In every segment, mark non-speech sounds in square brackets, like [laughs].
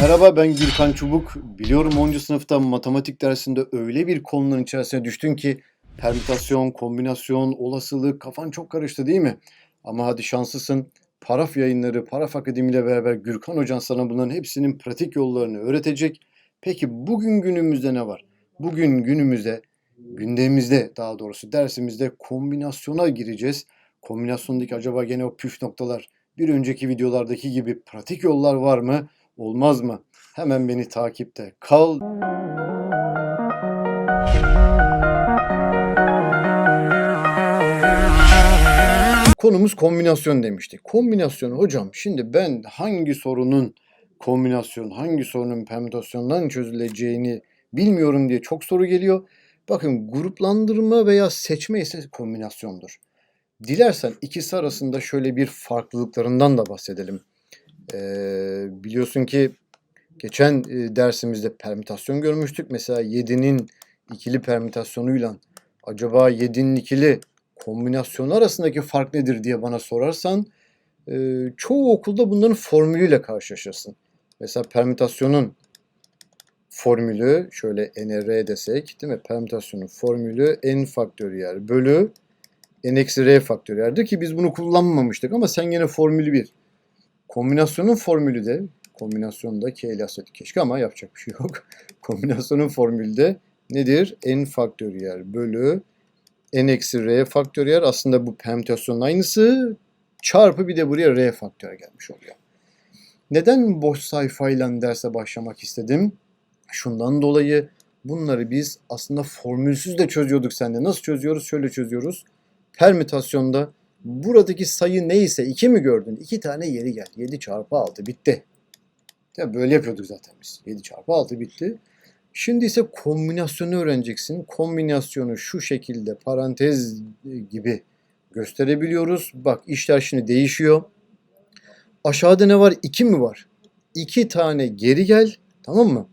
Merhaba ben Gürkan Çubuk. Biliyorum 10. sınıfta matematik dersinde öyle bir konuların içerisine düştün ki permütasyon, kombinasyon, olasılık kafan çok karıştı değil mi? Ama hadi şanslısın. Paraf yayınları, Paraf Akademi ile beraber Gürkan Hocan sana bunların hepsinin pratik yollarını öğretecek. Peki bugün günümüzde ne var? Bugün günümüzde, gündemimizde daha doğrusu dersimizde kombinasyona gireceğiz. Kombinasyondaki acaba gene o püf noktalar bir önceki videolardaki gibi pratik yollar var mı? Olmaz mı? Hemen beni takipte kal. Konumuz kombinasyon demiştik. Kombinasyon hocam şimdi ben hangi sorunun kombinasyon, hangi sorunun permütasyondan çözüleceğini bilmiyorum diye çok soru geliyor. Bakın gruplandırma veya seçme ise kombinasyondur. Dilersen ikisi arasında şöyle bir farklılıklarından da bahsedelim. Ee, biliyorsun ki geçen e, dersimizde permütasyon görmüştük. Mesela 7'nin ikili permütasyonuyla acaba 7'nin ikili kombinasyonu arasındaki fark nedir diye bana sorarsan e, çoğu okulda bunların formülüyle karşılaşırsın. Mesela permütasyonun formülü şöyle nr desek değil mi? Permütasyonun formülü n faktöriyel bölü n eksi r faktöriyeldir ki biz bunu kullanmamıştık ama sen yine formülü bir. Kombinasyonun formülü de kombinasyonda k ile yazsaydık keşke ama yapacak bir şey yok. [laughs] Kombinasyonun formülü de nedir? n faktöriyel bölü n eksi r faktöriyel aslında bu permütasyonun aynısı çarpı bir de buraya r faktöriyel gelmiş oluyor. Neden boş sayfayla derse başlamak istedim? Şundan dolayı bunları biz aslında formülsüz de çözüyorduk sende. Nasıl çözüyoruz? Şöyle çözüyoruz. Permütasyonda buradaki sayı neyse 2 mi gördün? 2 tane yeri gel. 7 çarpı 6 bitti. Ya böyle yapıyorduk zaten biz. 7 çarpı 6 bitti. Şimdi ise kombinasyonu öğreneceksin. Kombinasyonu şu şekilde parantez gibi gösterebiliyoruz. Bak işler şimdi değişiyor. Aşağıda ne var? 2 mi var? 2 tane geri gel. Tamam mı?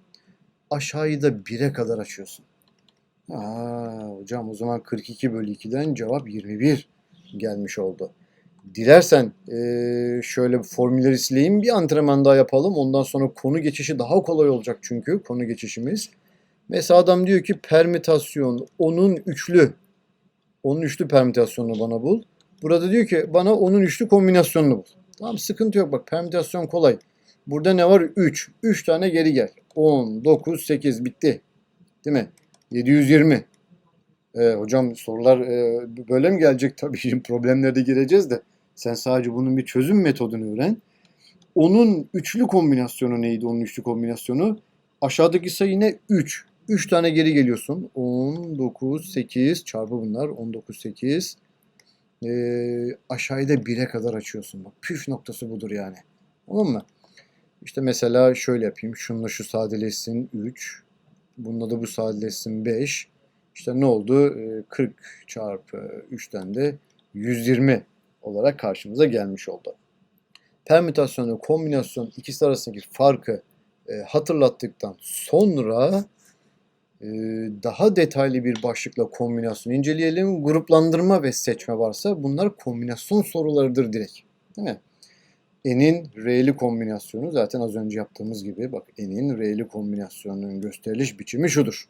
Aşağıyı da 1'e kadar açıyorsun. Aa, hocam o zaman 42 bölü 2'den cevap 21 gelmiş oldu. Dilersen eee, şöyle bir formülleri sileyim bir antrenman daha yapalım. Ondan sonra konu geçişi daha kolay olacak çünkü konu geçişimiz. Mesela adam diyor ki permütasyon onun üçlü. Onun üçlü permütasyonunu bana bul. Burada diyor ki bana onun üçlü kombinasyonunu bul. Tamam sıkıntı yok bak permütasyon kolay. Burada ne var? 3. 3 tane geri gel. 10, 9, 8 bitti. Değil mi? 720. Ee, hocam sorular e, böyle mi gelecek? [laughs] Tabii şimdi problemlere gireceğiz de. Sen sadece bunun bir çözüm metodunu öğren. Onun üçlü kombinasyonu neydi onun üçlü kombinasyonu? Aşağıdaki sayı ne? 3. 3 tane geri geliyorsun. 10, 9, 8 çarpı bunlar. 19, 8. Ee, aşağıya da 1'e kadar açıyorsun. Bak püf noktası budur yani. Tamam mı? İşte mesela şöyle yapayım. Şununla şu sadeleşsin 3. Bununla da bu sadeleşsin 5. İşte ne oldu? Ee, 40 çarpı 3'ten de 120 olarak karşımıza gelmiş oldu. Permütasyon ve kombinasyon ikisi arasındaki farkı e, hatırlattıktan sonra e, daha detaylı bir başlıkla kombinasyon inceleyelim. Gruplandırma ve seçme varsa bunlar kombinasyon sorularıdır direkt. Değil mi? N'in R'li kombinasyonu zaten az önce yaptığımız gibi bak N'in R'li kombinasyonunun gösteriliş biçimi şudur.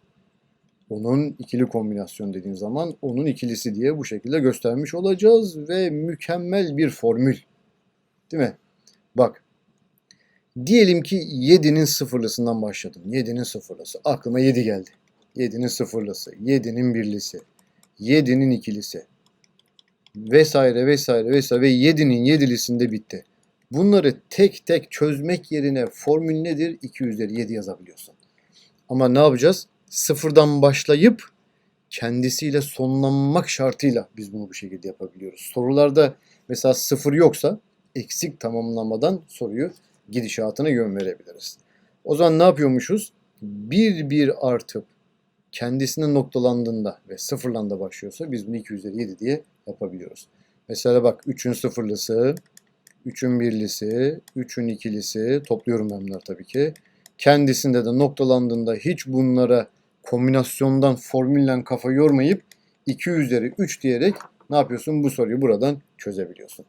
Onun ikili kombinasyon dediğin zaman onun ikilisi diye bu şekilde göstermiş olacağız ve mükemmel bir formül. Değil mi? Bak. Diyelim ki 7'nin sıfırlısından başladım. 7'nin sıfırlısı. Aklıma 7 geldi. 7'nin sıfırlısı, 7'nin birlisi, 7'nin ikilisi vesaire vesaire vesaire ve 7'nin yedilisinde bitti. Bunları tek tek çözmek yerine formül nedir? 2 üzeri 7 yazabiliyorsun. Ama ne yapacağız? Sıfırdan başlayıp kendisiyle sonlanmak şartıyla biz bunu bu şekilde yapabiliyoruz. Sorularda mesela sıfır yoksa eksik tamamlamadan soruyu gidişatına yön verebiliriz. O zaman ne yapıyormuşuz? Bir bir artıp kendisine noktalandığında ve sıfırlanda başlıyorsa biz bunu 2 üzeri 7 diye yapabiliyoruz. Mesela bak 3'ün sıfırlısı, 3'ün birlisi, 3'ün ikilisi topluyorum ben bunları tabii ki. Kendisinde de noktalandığında hiç bunlara kombinasyondan formüllen kafa yormayıp 2 üzeri 3 diyerek ne yapıyorsun? Bu soruyu buradan çözebiliyorsun.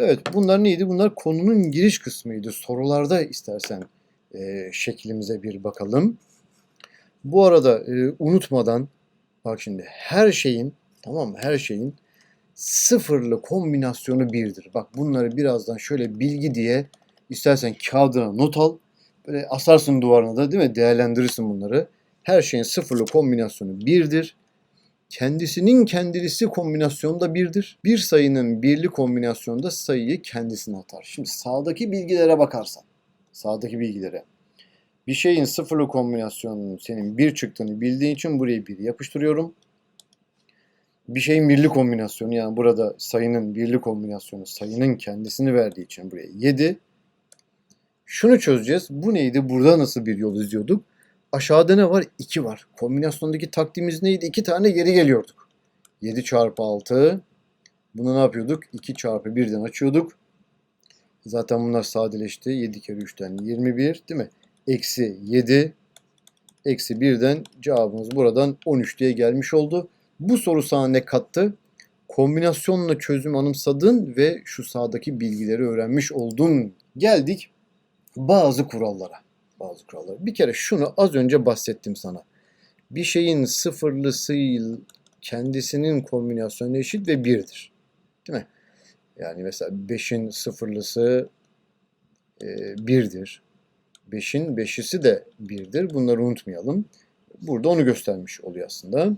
Evet bunlar neydi? Bunlar konunun giriş kısmıydı. Sorularda istersen e, şeklimize bir bakalım. Bu arada e, unutmadan bak şimdi her şeyin tamam mı? Her şeyin sıfırlı kombinasyonu birdir. Bak bunları birazdan şöyle bilgi diye istersen kağıdına not al. Böyle asarsın duvarına da değil mi? Değerlendirirsin bunları. Her şeyin sıfırlı kombinasyonu birdir. Kendisinin kendisi kombinasyonu da birdir. Bir sayının birli kombinasyonda sayıyı kendisine atar. Şimdi sağdaki bilgilere bakarsan, sağdaki bilgilere. Bir şeyin sıfırlı kombinasyonunun senin bir çıktığını bildiğin için buraya bir yapıştırıyorum. Bir şeyin birli kombinasyonu yani burada sayının birli kombinasyonu sayının kendisini verdiği için buraya 7. Şunu çözeceğiz. Bu neydi? Burada nasıl bir yol izliyorduk? Aşağıda ne var? 2 var. Kombinasyondaki taktiğimiz neydi? 2 tane geri geliyorduk. 7 çarpı 6. Bunu ne yapıyorduk? 2 çarpı 1'den açıyorduk. Zaten bunlar sadeleşti. 7 kere 3'ten 21 değil mi? Eksi 7. Eksi 1'den cevabımız buradan 13 diye gelmiş oldu. Bu soru sana ne kattı? Kombinasyonla çözüm anımsadın ve şu sağdaki bilgileri öğrenmiş oldun. Geldik bazı kurallara. Bazı kurallar. Bir kere şunu az önce bahsettim sana. Bir şeyin sıfırlısı kendisinin kombinasyonu eşit ve birdir. Değil mi? Yani mesela 5'in sıfırlısı e, birdir. 5'in beşisi de birdir. Bunları unutmayalım. Burada onu göstermiş oluyor aslında.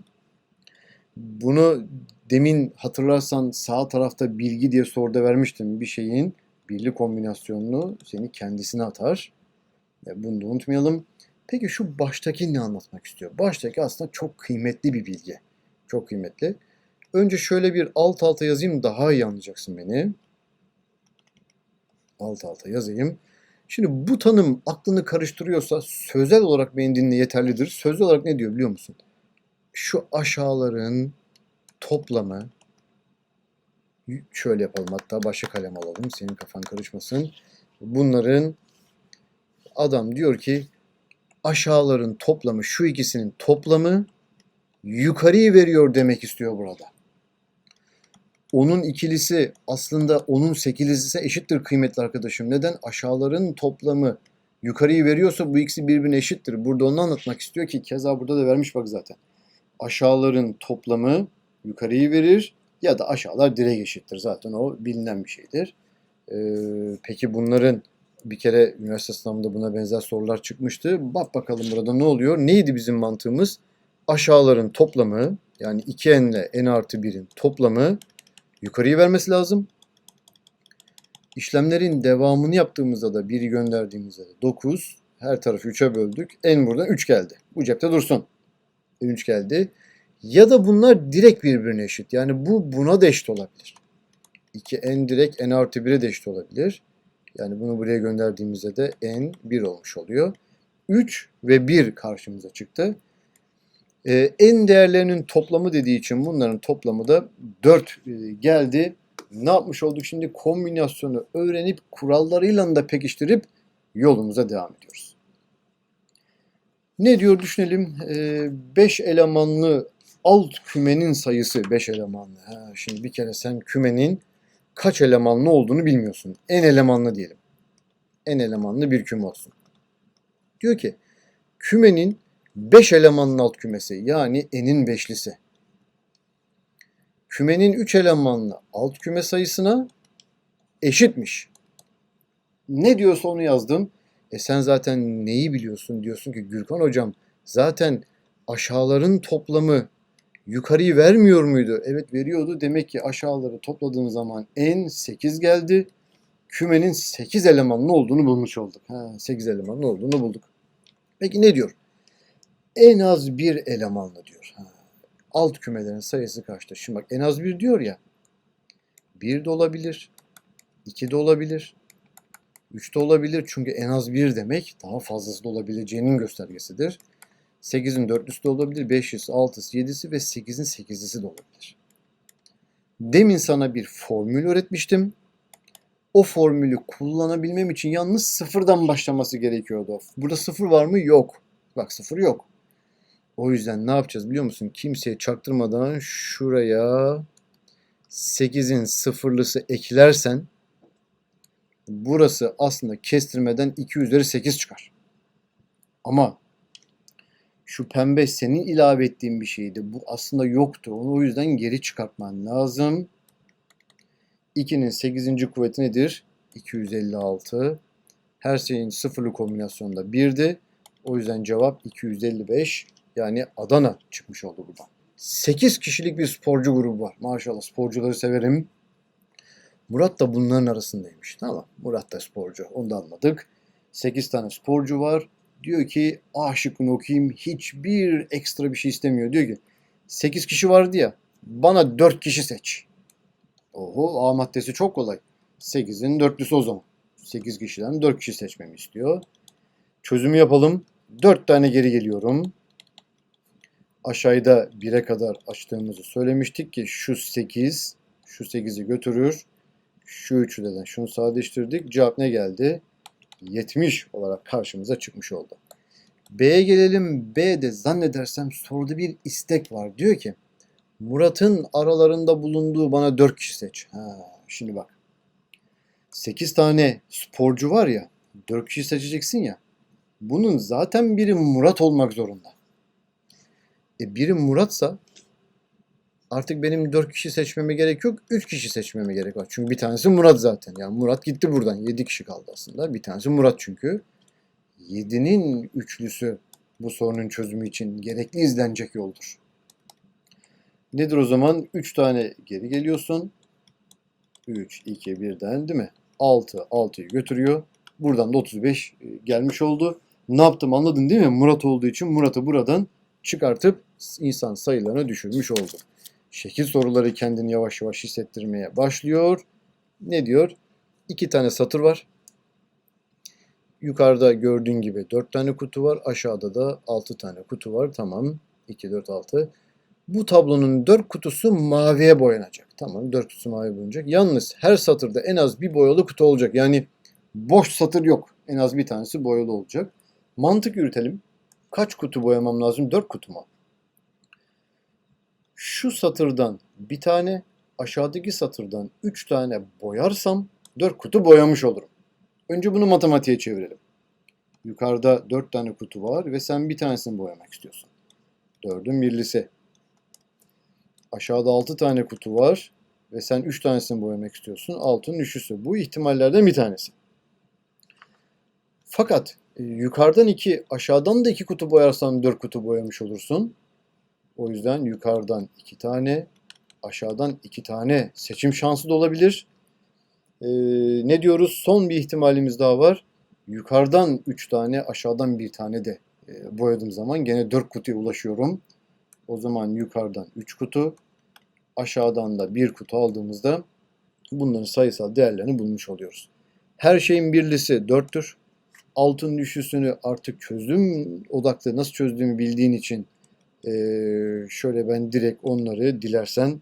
Bunu demin hatırlarsan sağ tarafta bilgi diye soruda vermiştim. Bir şeyin birli kombinasyonunu seni kendisine atar. E, Bunu da unutmayalım. Peki şu baştaki ne anlatmak istiyor? Baştaki aslında çok kıymetli bir bilgi. Çok kıymetli. Önce şöyle bir alt alta yazayım daha iyi anlayacaksın beni. Alt alta yazayım. Şimdi bu tanım aklını karıştırıyorsa sözel olarak beni dinle yeterlidir. Sözel olarak ne diyor biliyor musun? Şu aşağıların toplamı şöyle yapalım hatta başka kalem alalım senin kafan karışmasın. Bunların adam diyor ki aşağıların toplamı şu ikisinin toplamı yukarıyı veriyor demek istiyor burada. Onun ikilisi aslında onun sekilisi eşittir kıymetli arkadaşım. Neden? Aşağıların toplamı yukarıyı veriyorsa bu ikisi birbirine eşittir. Burada onu anlatmak istiyor ki keza burada da vermiş bak zaten. Aşağıların toplamı yukarıyı verir ya da aşağılar direkt eşittir. Zaten o bilinen bir şeydir. Ee, peki bunların bir kere üniversite sınavında buna benzer sorular çıkmıştı. Bak bakalım burada ne oluyor? Neydi bizim mantığımız? Aşağıların toplamı yani 2n ile n artı 1'in toplamı yukarıyı vermesi lazım. İşlemlerin devamını yaptığımızda da 1'i gönderdiğimizde de 9. Her tarafı 3'e böldük. n buradan 3 geldi. Bu cepte dursun. n 3 geldi. Ya da bunlar direkt birbirine eşit. Yani bu buna da eşit olabilir. 2n direkt n artı 1'e de eşit olabilir. Yani bunu buraya gönderdiğimizde de n 1 olmuş oluyor. 3 ve 1 karşımıza çıktı. Ee, n değerlerinin toplamı dediği için bunların toplamı da 4 e, geldi. Ne yapmış olduk şimdi? Kombinasyonu öğrenip kurallarıyla da pekiştirip yolumuza devam ediyoruz. Ne diyor düşünelim. 5 ee, elemanlı alt kümenin sayısı 5 elemanlı. Ha, şimdi bir kere sen kümenin kaç elemanlı olduğunu bilmiyorsun. En elemanlı diyelim. En elemanlı bir küme olsun. Diyor ki kümenin 5 elemanlı alt kümesi yani n'in beşlisi. Kümenin 3 elemanlı alt küme sayısına eşitmiş. Ne diyorsa onu yazdım. E sen zaten neyi biliyorsun diyorsun ki Gürkan hocam zaten aşağıların toplamı yukarıyı vermiyor muydu? Evet veriyordu. Demek ki aşağıları topladığım zaman n 8 geldi. Kümenin 8 elemanlı olduğunu bulmuş olduk. Ha, 8 elemanlı olduğunu bulduk. Peki ne diyor? En az bir elemanlı diyor. Ha, alt kümelerin sayısı kaçtır? Şimdi bak en az bir diyor ya. 1 de olabilir. 2 de olabilir. 3 de olabilir. Çünkü en az 1 demek daha fazlası da olabileceğinin göstergesidir. 8'in 4'lüsü de olabilir, 5'lisi, 6'sı, 7'si ve 8'in 8'lisi de olabilir. Demin sana bir formül öğretmiştim. O formülü kullanabilmem için yalnız sıfırdan başlaması gerekiyordu. Burada sıfır var mı? Yok. Bak sıfır yok. O yüzden ne yapacağız biliyor musun? Kimseye çaktırmadan şuraya 8'in sıfırlısı eklersen Burası aslında kestirmeden 2 üzeri 8 çıkar. Ama şu pembe senin ilave ettiğin bir şeydi. Bu aslında yoktu. Onu o yüzden geri çıkartman lazım. 2'nin 8. kuvveti nedir? 256. Her şeyin sıfırlı kombinasyonda 1'di. O yüzden cevap 255. Yani Adana çıkmış oldu buradan. 8 kişilik bir sporcu grubu var. Maşallah sporcuları severim. Murat da bunların arasındaymış. Tamam. Murat da sporcu. Onu da anladık. 8 tane sporcu var. Diyor ki A şıkkını okuyayım. Hiçbir ekstra bir şey istemiyor. Diyor ki 8 kişi vardı ya. Bana 4 kişi seç. Oho A maddesi çok kolay. 8'in dörtlüsü o zaman. 8 kişiden 4 kişi seçmemi istiyor. Çözümü yapalım. 4 tane geri geliyorum. Aşağıda 1'e kadar açtığımızı söylemiştik ki şu 8, şu 8'i götürür. Şu üçlüden şunu sadeleştirdik. Cevap ne geldi? 70 olarak karşımıza çıkmış oldu. B'ye gelelim. B'de zannedersem soruda bir istek var. Diyor ki Murat'ın aralarında bulunduğu bana 4 kişi seç. Ha, şimdi bak. 8 tane sporcu var ya 4 kişi seçeceksin ya. Bunun zaten biri Murat olmak zorunda. E biri Muratsa artık benim 4 kişi seçmeme gerek yok. 3 kişi seçmeme gerek var. Çünkü bir tanesi Murat zaten. Yani Murat gitti buradan. 7 kişi kaldı aslında. Bir tanesi Murat çünkü. 7'nin üçlüsü bu sorunun çözümü için gerekli izlenecek yoldur. Nedir o zaman? 3 tane geri geliyorsun. 3, 2, 1'den değil mi? 6, 6'yı götürüyor. Buradan da 35 e, gelmiş oldu. Ne yaptım anladın değil mi? Murat olduğu için Murat'ı buradan çıkartıp insan sayılarına düşürmüş oldu. Şekil soruları kendini yavaş yavaş hissettirmeye başlıyor. Ne diyor? İki tane satır var. Yukarıda gördüğün gibi 4 tane kutu var. Aşağıda da 6 tane kutu var. Tamam. 2, 4, 6. Bu tablonun 4 kutusu maviye boyanacak. Tamam 4 kutusu mavi boyanacak. Yalnız her satırda en az bir boyalı kutu olacak. Yani boş satır yok. En az bir tanesi boyalı olacak. Mantık yürütelim. Kaç kutu boyamam lazım? 4 kutu mu? Şu satırdan bir tane, aşağıdaki satırdan 3 tane boyarsam 4 kutu boyamış olurum. Önce bunu matematiğe çevirelim. Yukarıda 4 tane kutu var ve sen bir tanesini boyamak istiyorsun. 4'ün birlisi. Aşağıda 6 tane kutu var ve sen 3 tanesini boyamak istiyorsun. 6'nın üçlüsü. Bu ihtimallerden bir tanesi. Fakat e, yukarıdan 2, aşağıdan da 2 kutu boyarsan 4 kutu boyamış olursun. O yüzden yukarıdan 2 tane, aşağıdan 2 tane seçim şansı da olabilir. Ee, ne diyoruz? Son bir ihtimalimiz daha var. Yukarıdan 3 tane, aşağıdan bir tane de e, boyadığım zaman gene 4 kutuya ulaşıyorum. O zaman yukarıdan 3 kutu, aşağıdan da 1 kutu aldığımızda bunların sayısal değerlerini bulmuş oluyoruz. Her şeyin birlisi 4'tür. Altın düşüsünü artık çözdüm odaklı nasıl çözdüğümü bildiğin için e, şöyle ben direkt onları dilersen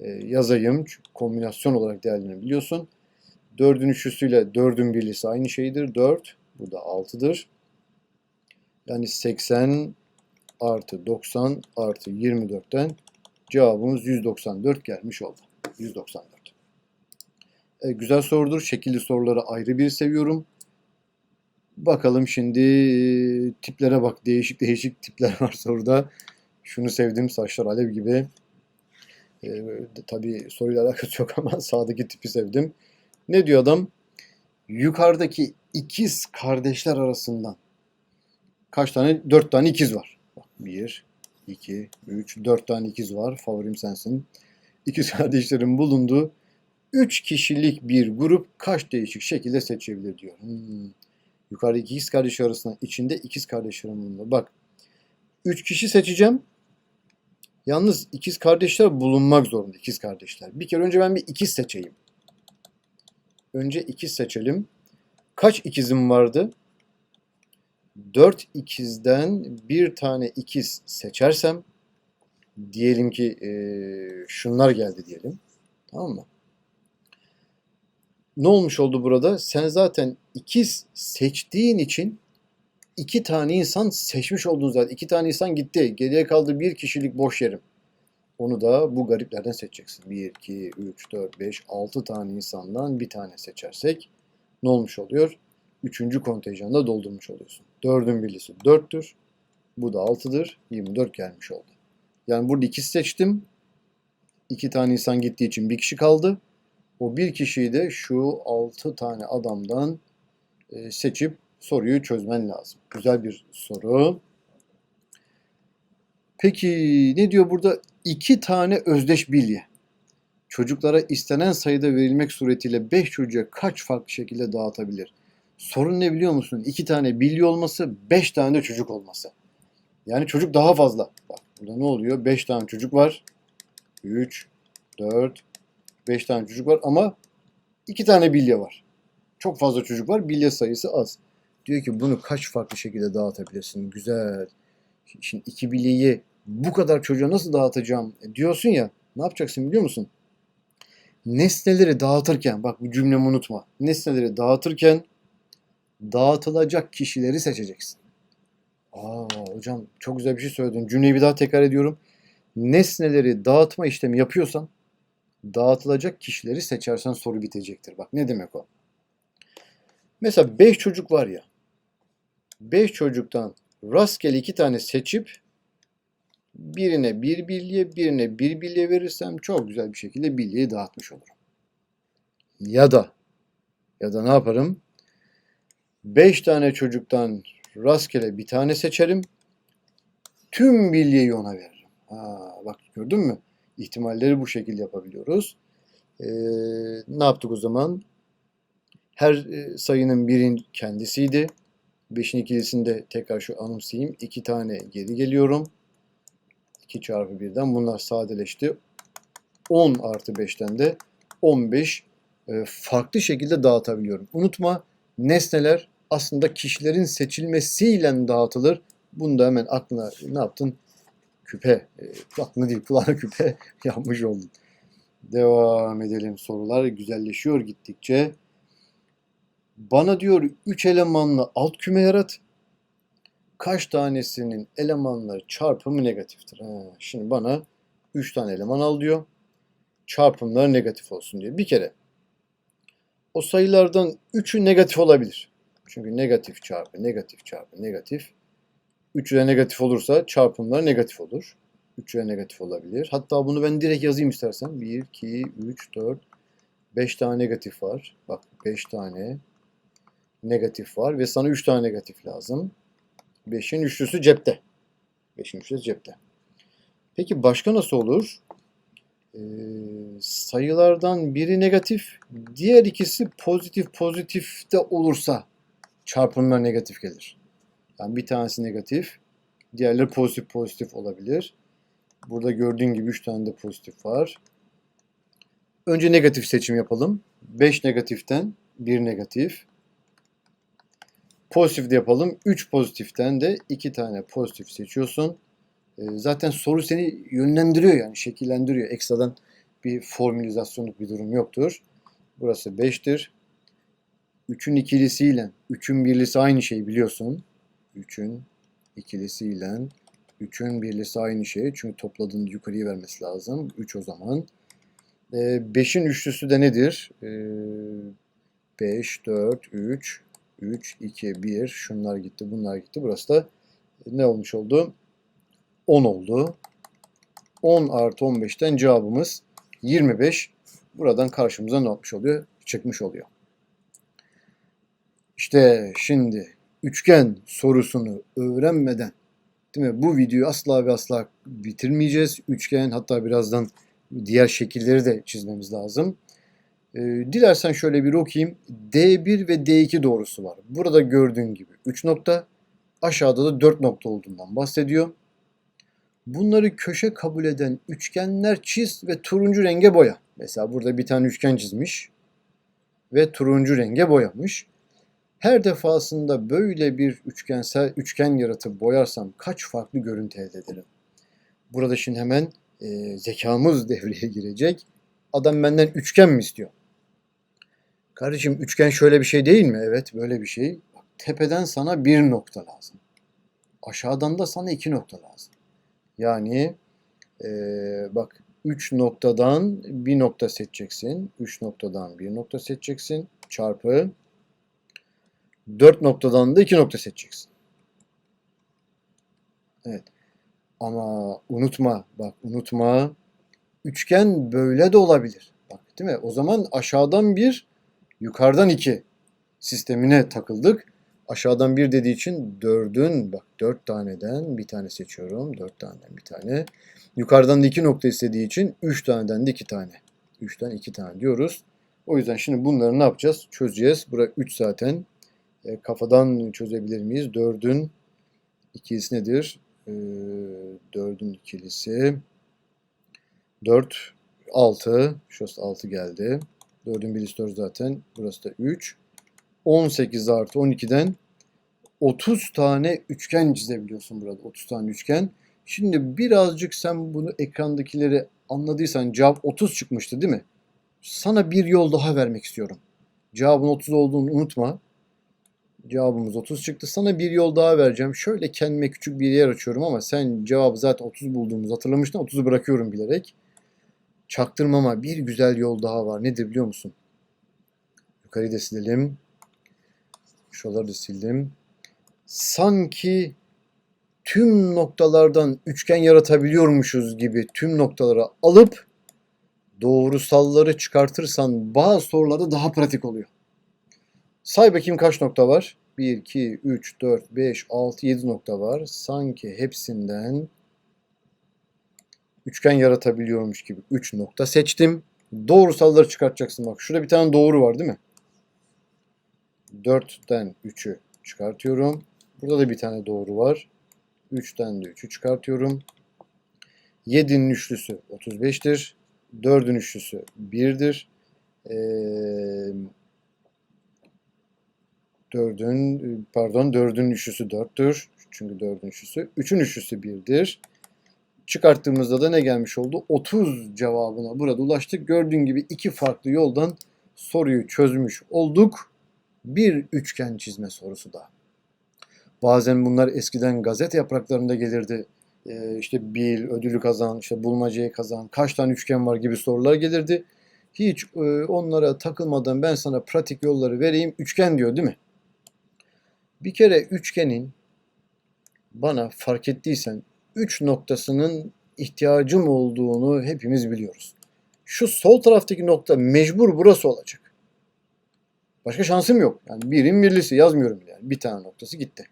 e, yazayım. Çünkü kombinasyon olarak değerlenebiliyorsun. 4'ün üçlüsüyle 4'ün birlisi aynı şeydir. 4. Bu da 6'dır. Yani 80 artı 90 artı 24'ten cevabımız 194 gelmiş oldu. 194. E, güzel sorudur. Şekilli soruları ayrı bir seviyorum. Bakalım şimdi tiplere bak. Değişik değişik tipler [laughs] var soruda. Şunu sevdim. Saçlar alev gibi. Ee, tabii soruyla alakası yok ama [laughs] sağdaki tipi sevdim. Ne diyor adam? Yukarıdaki ikiz kardeşler arasından kaç tane? Dört tane ikiz var. Bak, bir, iki, üç, dört tane ikiz var. Favorim sensin. İkiz [laughs] kardeşlerin bulunduğu üç kişilik bir grup kaç değişik şekilde seçebilir diyor. Hmm. Yukarıdaki ikiz kardeş arasında içinde ikiz kardeşlerim bulundu. Bak. Üç kişi seçeceğim. Yalnız ikiz kardeşler bulunmak zorunda. ikiz kardeşler. Bir kere önce ben bir ikiz seçeyim. Önce ikiz seçelim. Kaç ikizim vardı? Dört ikizden bir tane ikiz seçersem diyelim ki e, şunlar geldi diyelim. Tamam mı? Ne olmuş oldu burada? Sen zaten ikiz seçtiğin için iki tane insan seçmiş oldun zaten. İki tane insan gitti. Geriye kaldı bir kişilik boş yerim. Onu da bu gariplerden seçeceksin. 1, 2, 3, 4, 5, 6 tane insandan bir tane seçersek ne olmuş oluyor? Üçüncü kontenjanda doldurmuş oluyorsun. Dördün birlisi 4'tür. Bu da 6'dır. 24 gelmiş oldu. Yani burada ikisi seçtim. İki tane insan gittiği için bir kişi kaldı. O bir kişiyi de şu 6 tane adamdan e, seçip soruyu çözmen lazım. Güzel bir soru. Peki ne diyor burada? İki tane özdeş bilye. Çocuklara istenen sayıda verilmek suretiyle 5 çocuğa kaç farklı şekilde dağıtabilir? Sorun ne biliyor musun? İki tane bilye olması, 5 tane de çocuk olması. Yani çocuk daha fazla. Bak burada ne oluyor? 5 tane çocuk var. 3, 4, 5 tane çocuk var ama 2 tane bilye var. Çok fazla çocuk var. Bilye sayısı az. Diyor ki bunu kaç farklı şekilde dağıtabilirsin? Güzel. Şimdi iki bilyeyi bu kadar çocuğa nasıl dağıtacağım e, diyorsun ya. Ne yapacaksın biliyor musun? Nesneleri dağıtırken bak bu cümlemi unutma. Nesneleri dağıtırken dağıtılacak kişileri seçeceksin. Aa hocam çok güzel bir şey söyledin. Cümleyi bir daha tekrar ediyorum. Nesneleri dağıtma işlemi yapıyorsan dağıtılacak kişileri seçersen soru bitecektir. Bak ne demek o? Mesela 5 çocuk var ya. 5 çocuktan rastgele 2 tane seçip birine bir bilye, birine bir bilye verirsem çok güzel bir şekilde bilyeyi dağıtmış olurum. Ya da ya da ne yaparım? 5 tane çocuktan rastgele bir tane seçerim. Tüm bilyeyi ona veririm. Ha, bak gördün mü? İhtimalleri bu şekilde yapabiliyoruz. Ee, ne yaptık o zaman? Her e, sayının birin kendisiydi. 5'in ikilisini tekrar şu anımsayayım. 2 tane geri geliyorum. 2 çarpı 1'den bunlar sadeleşti. 10 artı 5'ten de 15 e, farklı şekilde dağıtabiliyorum. Unutma nesneler aslında kişilerin seçilmesiyle dağıtılır. Bunu da hemen aklına ne yaptın? Küpe, e, aklına değil kulağına [laughs] küpe yapmış oldun. Devam edelim sorular güzelleşiyor gittikçe. Bana diyor 3 elemanlı alt küme yarat. Kaç tanesinin elemanları çarpımı negatiftir? Ha, şimdi bana 3 tane eleman al diyor. Çarpımları negatif olsun diyor. Bir kere o sayılardan 3'ü negatif olabilir. Çünkü negatif çarpı negatif çarpı negatif. 3'ü de negatif olursa çarpımlar negatif olur. 3'ü de negatif olabilir. Hatta bunu ben direkt yazayım istersen. 1, 2, 3, 4, 5 tane negatif var. Bak 5 tane negatif var ve sana 3 tane negatif lazım. 5'in üçlüsü cepte. 5'in üçlüsü cepte. Peki başka nasıl olur? Ee, sayılardan biri negatif, diğer ikisi pozitif pozitif de olursa çarpımlar negatif gelir. Yani bir tanesi negatif, diğerleri pozitif pozitif olabilir. Burada gördüğün gibi 3 tane de pozitif var. Önce negatif seçim yapalım. 5 negatiften 1 negatif. Pozitif de yapalım. 3 pozitiften de 2 tane pozitif seçiyorsun. Ee, zaten soru seni yönlendiriyor yani şekillendiriyor. Ekstradan bir formülizasyonluk bir durum yoktur. Burası 5'tir. 3'ün ikilisiyle 3'ün birlisi aynı şey biliyorsun. 3'ün ikilisiyle 3'ün birlisi aynı şey. Çünkü topladığında yukarıya vermesi lazım. 3 o zaman. 5'in üçlüsü de nedir? 5, 4, 3, 3, 2, 1. Şunlar gitti, bunlar gitti. Burası da ne olmuş oldu? 10 oldu. 10 artı 15'ten cevabımız 25. Buradan karşımıza ne olmuş oluyor? Çıkmış oluyor. İşte şimdi üçgen sorusunu öğrenmeden değil mi? Bu videoyu asla ve asla bitirmeyeceğiz. Üçgen hatta birazdan diğer şekilleri de çizmemiz lazım. Ee, dilersen şöyle bir okuyayım. D1 ve D2 doğrusu var. Burada gördüğün gibi 3 nokta, aşağıda da 4 nokta olduğundan bahsediyor. Bunları köşe kabul eden üçgenler çiz ve turuncu renge boya. Mesela burada bir tane üçgen çizmiş ve turuncu renge boyamış. Her defasında böyle bir üçgensel üçgen yaratıp boyarsam kaç farklı görüntü elde ederim? Burada şimdi hemen e, zekamız [laughs] devreye girecek. Adam benden üçgen mi istiyor? Kardeşim üçgen şöyle bir şey değil mi? Evet böyle bir şey. Bak, tepeden sana bir nokta lazım. Aşağıdan da sana iki nokta lazım. Yani e, bak 3 noktadan bir nokta seçeceksin. 3 noktadan bir nokta seçeceksin. Çarpı 4 noktadan da 2 nokta seçeceksin. Evet. Ama unutma, bak unutma. Üçgen böyle de olabilir. Bak değil mi? O zaman aşağıdan bir, yukarıdan iki sistemine takıldık. Aşağıdan bir dediği için dördün, bak dört taneden bir tane seçiyorum. Dört taneden bir tane. Yukarıdan da iki nokta istediği için üç taneden de iki tane. Üçten iki tane diyoruz. O yüzden şimdi bunları ne yapacağız? Çözeceğiz. Bura 3 zaten. E, kafadan çözebilir miyiz? 4'ün ikilisi nedir? E, 4'ün ikilisi 4, 6. Şurası 6 geldi. 4'ün birisi 4 zaten. Burası da 3. 18 artı 12'den 30 tane üçgen çizebiliyorsun burada. 30 tane üçgen. Şimdi birazcık sen bunu ekrandakileri anladıysan cevap 30 çıkmıştı değil mi? Sana bir yol daha vermek istiyorum. Cevabın 30 olduğunu unutma. Cevabımız 30 çıktı. Sana bir yol daha vereceğim. Şöyle kendime küçük bir yer açıyorum ama sen cevabı zaten 30 bulduğumuzu hatırlamıştın. 30'u bırakıyorum bilerek. Çaktırmama bir güzel yol daha var. Nedir biliyor musun? Yukarıyı da silelim. Şuraları da sildim. Sanki tüm noktalardan üçgen yaratabiliyormuşuz gibi tüm noktaları alıp doğrusalları çıkartırsan bazı sorularda daha pratik oluyor. Say bakayım kaç nokta var? 1, 2, 3, 4, 5, 6, 7 nokta var. Sanki hepsinden üçgen yaratabiliyormuş gibi 3 nokta seçtim. Doğrusalları çıkartacaksın bak. Şurada bir tane doğru var değil mi? 4'ten 3'ü çıkartıyorum. Burada da bir tane doğru var. 3'ten de 3'ü çıkartıyorum. 7'nin üçlüsü 35'tir. 4'ün üçlüsü 1'dir. Ee, 4'ün pardon 4'ün üçlüsü 4'tür. Çünkü 4'ün üçlüsü. 3'ün üçlüsü 1'dir. Çıkarttığımızda da ne gelmiş oldu? 30 cevabına burada ulaştık. Gördüğün gibi iki farklı yoldan soruyu çözmüş olduk. Bir üçgen çizme sorusu da. Bazen bunlar eskiden gazete yapraklarında gelirdi. Ee, işte bil, ödülü kazan, işte bulmacayı kazan, kaç tane üçgen var gibi sorular gelirdi. Hiç e, onlara takılmadan ben sana pratik yolları vereyim. Üçgen diyor değil mi? Bir kere üçgenin bana fark ettiysen üç noktasının ihtiyacım olduğunu hepimiz biliyoruz. Şu sol taraftaki nokta mecbur burası olacak. Başka şansım yok. Yani birin birlisi yazmıyorum. Yani bir tane noktası gitti.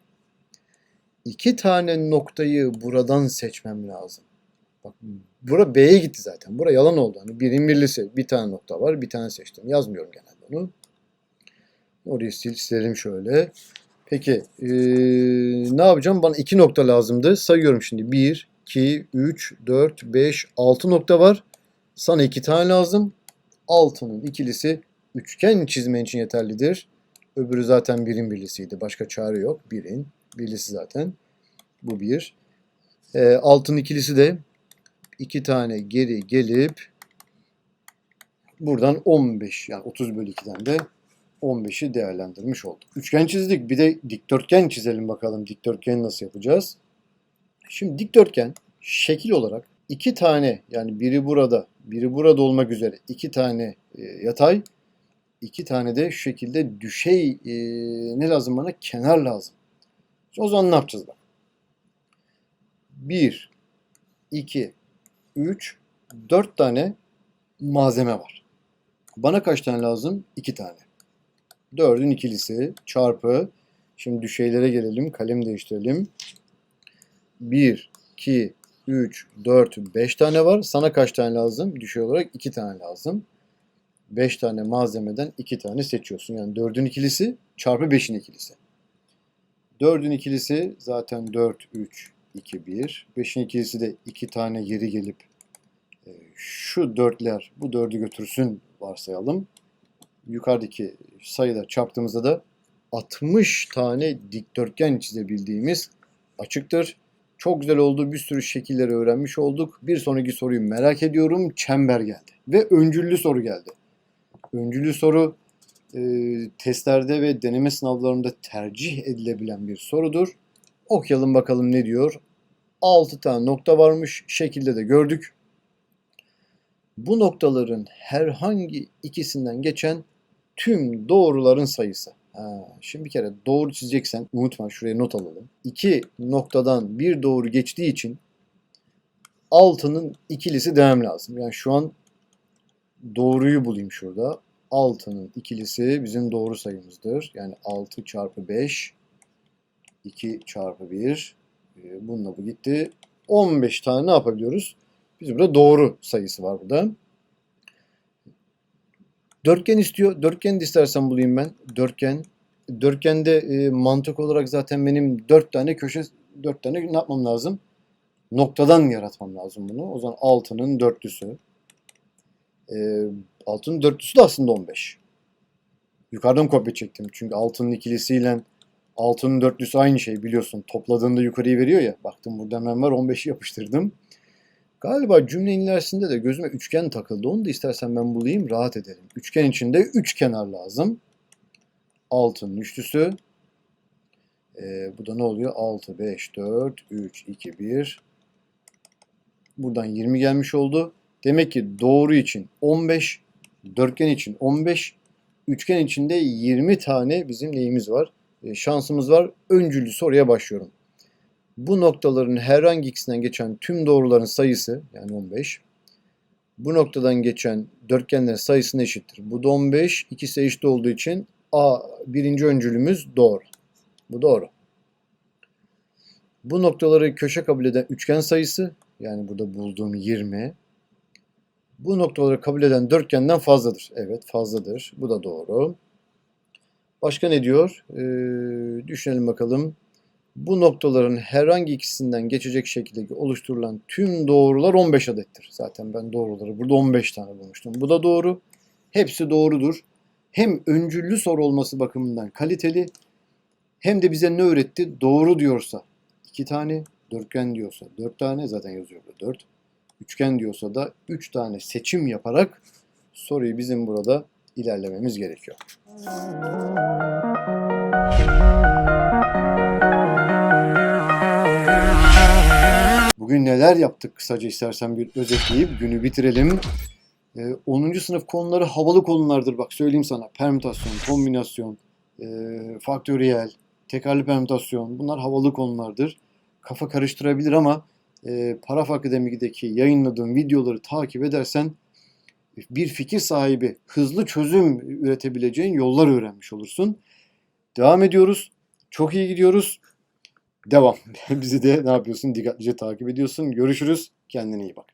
İki tane noktayı buradan seçmem lazım. Bak bura B'ye gitti zaten. Bura yalan oldu. Hani birin birlisi. Bir tane nokta var. Bir tane seçtim. Yazmıyorum genelde onu. Orayı sil, silelim şöyle. Peki ee, ne yapacağım? Bana iki nokta lazımdı. Sayıyorum şimdi. 1, 2, 3, 4, 5, 6 nokta var. Sana iki tane lazım. 6'nın ikilisi üçgen çizmen için yeterlidir. Öbürü zaten birin birlisiydi. Başka çare yok. Birin birlisi zaten. Bu bir. E, altın ikilisi de iki tane geri gelip buradan 15 yani 30 bölü 2'den de 15'i değerlendirmiş olduk. Üçgen çizdik. Bir de dikdörtgen çizelim bakalım. Dikdörtgen nasıl yapacağız? Şimdi dikdörtgen şekil olarak iki tane yani biri burada, biri burada olmak üzere iki tane e, yatay, iki tane de şu şekilde düşey e, ne lazım bana? Kenar lazım. O zaman ne yapacağız bak? 1, 2, 3, 4 tane malzeme var. Bana kaç tane lazım? 2 tane. 4'ün ikilisi çarpı. Şimdi düşeylere gelelim. Kalem değiştirelim. 1, 2, 3, 4, 5 tane var. Sana kaç tane lazım? Düşey olarak 2 tane lazım. 5 tane malzemeden 2 tane seçiyorsun. Yani 4'ün ikilisi çarpı 5'in ikilisi. 4'ün ikilisi zaten 4, 3, 2, 1. 5'in ikilisi de 2 tane geri gelip e, şu dörtler bu dördü götürsün varsayalım. Yukarıdaki sayılar çarptığımızda da 60 tane dikdörtgen çizebildiğimiz açıktır. Çok güzel oldu. Bir sürü şekilleri öğrenmiş olduk. Bir sonraki soruyu merak ediyorum. Çember geldi. Ve öncüllü soru geldi. Öncüllü soru e, testlerde ve deneme sınavlarında tercih edilebilen bir sorudur. Okuyalım bakalım ne diyor. 6 tane nokta varmış. Şekilde de gördük. Bu noktaların herhangi ikisinden geçen tüm doğruların sayısı. Ha, şimdi bir kere doğru çizeceksen unutma şuraya not alalım. İki noktadan bir doğru geçtiği için altının ikilisi demem lazım. Yani şu an doğruyu bulayım şurada. 6'nın ikilisi bizim doğru sayımızdır. Yani 6 çarpı 5 2 çarpı 1 e, bununla bu gitti. 15 tane ne yapabiliyoruz? Biz burada doğru sayısı var burada. Dörtgen istiyor. Dörtgen de istersen bulayım ben. Dörtgen. Dörtgende e, mantık olarak zaten benim 4 tane köşe 4 tane ne yapmam lazım? Noktadan yaratmam lazım bunu. O zaman 6'nın dörtlüsü. E, 6'nın dörtlüsü de aslında 15. Yukarıdan kopya çektim. Çünkü 6'nın ikilisiyle 6'nın dörtlüsü aynı şey biliyorsun. Topladığında yukarıyı veriyor ya. Baktım burada hemen var 15'i yapıştırdım. Galiba cümlenin ilerisinde de gözüme üçgen takıldı. Onu da istersen ben bulayım rahat edelim. Üçgen içinde üç kenar lazım. 6'nın üçlüsü. Ee, bu da ne oluyor? 6, 5, 4, 3, 2, 1. Buradan 20 gelmiş oldu. Demek ki doğru için 15, dörtgen için 15, üçgen içinde 20 tane bizim neyimiz var? Ee, şansımız var. Öncüllü soruya başlıyorum. Bu noktaların herhangi ikisinden geçen tüm doğruların sayısı yani 15. Bu noktadan geçen dörtgenlerin sayısına eşittir. Bu da 15. İkisi eşit olduğu için A birinci öncülümüz doğru. Bu doğru. Bu noktaları köşe kabul eden üçgen sayısı yani burada bulduğum 20. Bu noktaları kabul eden dörtgenden fazladır. Evet fazladır. Bu da doğru. Başka ne diyor? Ee, düşünelim bakalım. Bu noktaların herhangi ikisinden geçecek şekilde oluşturulan tüm doğrular 15 adettir. Zaten ben doğruları burada 15 tane bulmuştum. Bu da doğru. Hepsi doğrudur. Hem öncüllü soru olması bakımından kaliteli hem de bize ne öğretti? Doğru diyorsa 2 tane, dörtgen diyorsa 4 tane zaten yazıyor burada 4. Üçgen diyorsa da 3 tane seçim yaparak soruyu bizim burada ilerlememiz gerekiyor. Bugün neler yaptık kısaca istersen bir özetleyip günü bitirelim. Ee, 10. sınıf konuları havalı konulardır bak söyleyeyim sana. Permütasyon, kombinasyon, e, faktöriyel, tekrarlı permütasyon bunlar havalı konulardır. Kafa karıştırabilir ama e, Paraf Akademi'deki yayınladığım videoları takip edersen bir fikir sahibi hızlı çözüm üretebileceğin yollar öğrenmiş olursun. Devam ediyoruz. Çok iyi gidiyoruz. Devam. [laughs] Bizi de ne yapıyorsun? Dikkatlice takip ediyorsun. Görüşürüz. Kendine iyi bak.